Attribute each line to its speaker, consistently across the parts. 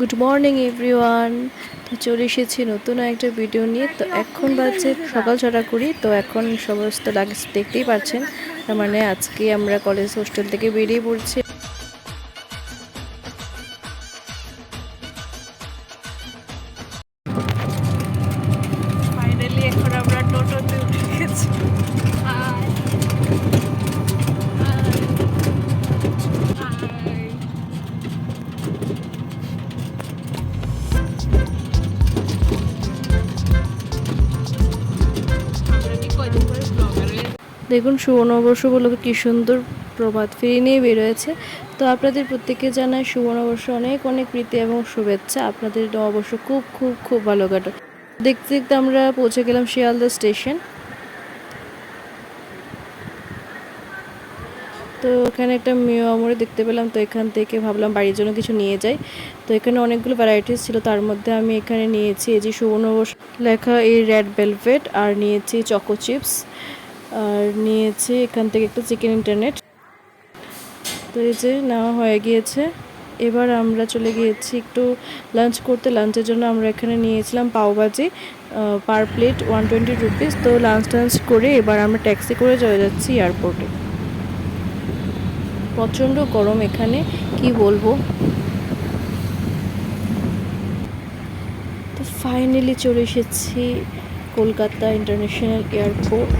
Speaker 1: Good morning everyone তো চলে এসেছি নতুন একটা ভিডিও নিয়ে। তো এখন বাজে সকাল ছটা করি তো এখন সমস্ত লাগেজ দেখতেই পারছেন তার মানে আজকে আমরা কলেজ হোস্টেল থেকে বেরিয়ে পড়ছি। দেখুন সুবর্ণবর্ষ উপলক্ষে কি সুন্দর প্রভাত ফিরে নিয়ে বেরোয়েছে। তো আপনাদের প্রত্যেককে জানাই সুবর্ণবর্ষ অনেক অনেক প্রীতি এবং শুভেচ্ছা। আপনাদের নববর্ষ খুব খুব খুব ভালো কাটো দেখতে দেখতে আমরা পৌঁছে গেলাম শিয়ালদা স্টেশন। তো এখানে একটা মেয়ে আমরে দেখতে পেলাম, তো এখান থেকে ভাবলাম বাড়ির জন্য কিছু নিয়ে যাই। তো এখানে অনেকগুলো ভ্যারাইটিস ছিল, তার মধ্যে আমি এখানে নিয়েছি এই যে সুবর্ণবর্ষ লেখা এই রেড ভেলভেট আর নিয়েছি চকো চিপস আর নিয়েছি এখান থেকে একটু চিকেন ইন্টারনেট। তো এই যে নেওয়া হয়ে গিয়েছে। এবার আমরা চলে গিয়েছি একটু লাঞ্চ করতে। লাঞ্চের জন্য আমরা এখানে নিয়েছিলাম pav bhaji per plate one twenty rupees তো লাঞ্চ টাঞ্চ করে এবার আমরা ট্যাক্সি করে চলে যাচ্ছি এয়ারপোর্টে। প্রচণ্ড গরম এখানে, কি বলব? তো ফাইনালি চলে এসেছি কলকাতা ইন্টারন্যাশনাল এয়ারপোর্ট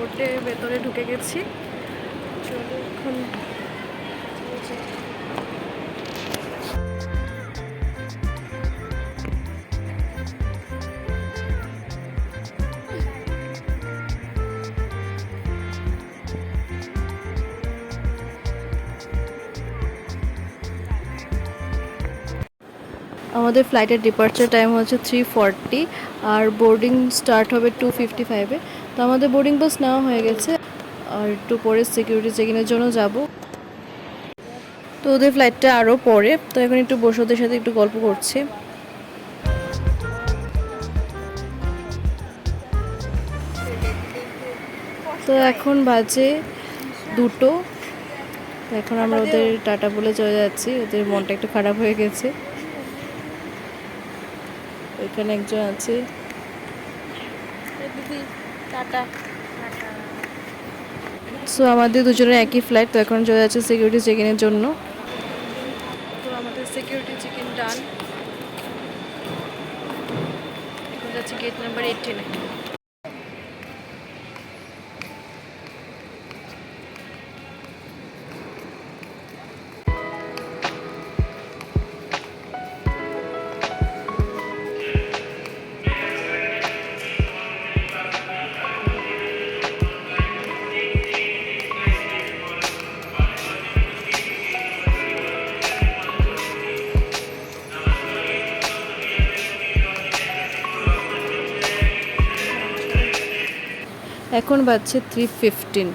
Speaker 1: এয়ারপোর্টে ভেতরে ঢুকে গেছি। চলো এখন আমাদের ফ্লাইটের ডিপার্চার টাইম হচ্ছে থ্রি আর বোর্ডিং স্টার্ট হবে টু ফিফটি ফাইভে তো আমাদের বোর্ডিং পাস নেওয়া হয়ে গেছে। আর একটু পরে সিকিউরিটি চেকিংয়ের জন্য যাব। তো ওদের ফ্লাইটটা আরও পরে। তো এখন একটু বসে ওদের সাথে একটু গল্প করছি। তো এখন বাজে দুটো। তো এখন আমরা ওদের টাটা বলে চলে যাচ্ছি। ওদের মনটা একটু খারাপ হয়ে গেছে। ওইখানে একজন আছে। সো আমাদের দুজনের একই ফ্লাইট তো এখন চলে যাচ্ছে সিকিউরিটি চেক ইনের জন্য। তো আমাদের সিকিউরিটি চেকিং ডান এখন যাচ্ছে গেট নাম্বার এইটিনে এখন বাজছে থ্রি ফিফটিন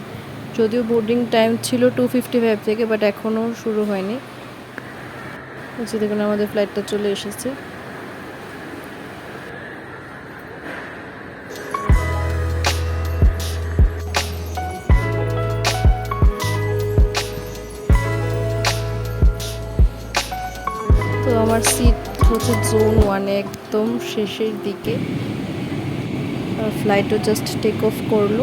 Speaker 1: যদিও বোর্ডিং টাইম ছিল টু ফিফটি ফাইভ থেকে বাট এখনও শুরু হয়নি। হচ্ছে দেখুন, আমাদের ফ্লাইটটা চলে এসেছে। তো আমার সিট হচ্ছে জোন ওয়ানে একদম শেষের দিকে। ফ্লাইটও জাস্ট টেক অফ করল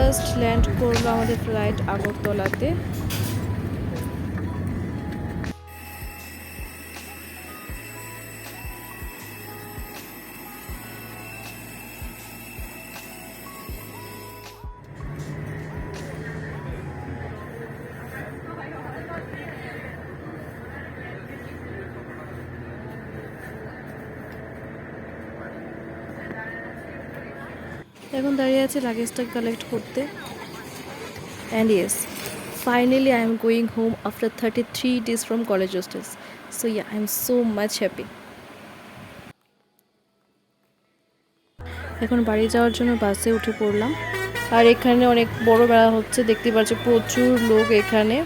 Speaker 1: জাস্ট ল্যান্ড করল আমাদের ফ্লাইট আগরতলাতে। এখন দাঁড়িয়ে আছে লাগেজটা কালেক্ট করতে। And yes finally I am going home after thirty three days from college hostels so yeah I am so much happy এখন বাড়ি যাওয়ার জন্য বাসে উঠে পড়লাম। আর এখানে অনেক বড় বেড়া হচ্ছে, দেখতে পাচ্ছি প্রচুর লোক এখানে।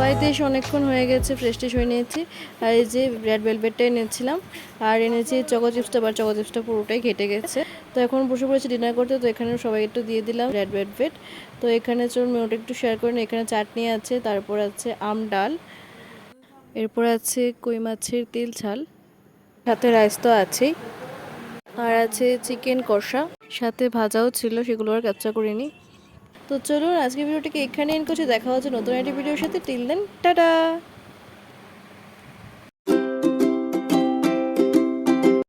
Speaker 1: বাড়িতে এসে অনেকক্ষণ হয়ে গেছে ফ্রেশ ট্রেশ হয়ে নিয়েছি। আর এই যে রেড ভেলভেটটা এনেছিলাম, আর এনেছি চকো চিপসটা বা চকো চিপসটা পুরোটাই ঘেটে গেছে। তো এখন বসে পড়েছি ডিনার করতে, তো এখানে সবাই একটু দিয়ে দিলাম রেড ভেলভেট তো এখানে চলুন মেনুটা একটু শেয়ার করেন এখানে চাটনি আছে, তারপর আছে আম ডাল, এরপর আছে কই মাছের তেল ঝাল, সাথে রাইস তো আছেই। আর আছে চিকেন কষা, সাথে ভাজাও ছিল, সেগুলো আর ক্যাপচা করিনি তো চলুন আজকে ভিডিওটিকে এখানে এন করছি। দেখা হচ্ছে নতুন একটি ভিডিওর সাথে। Till then tata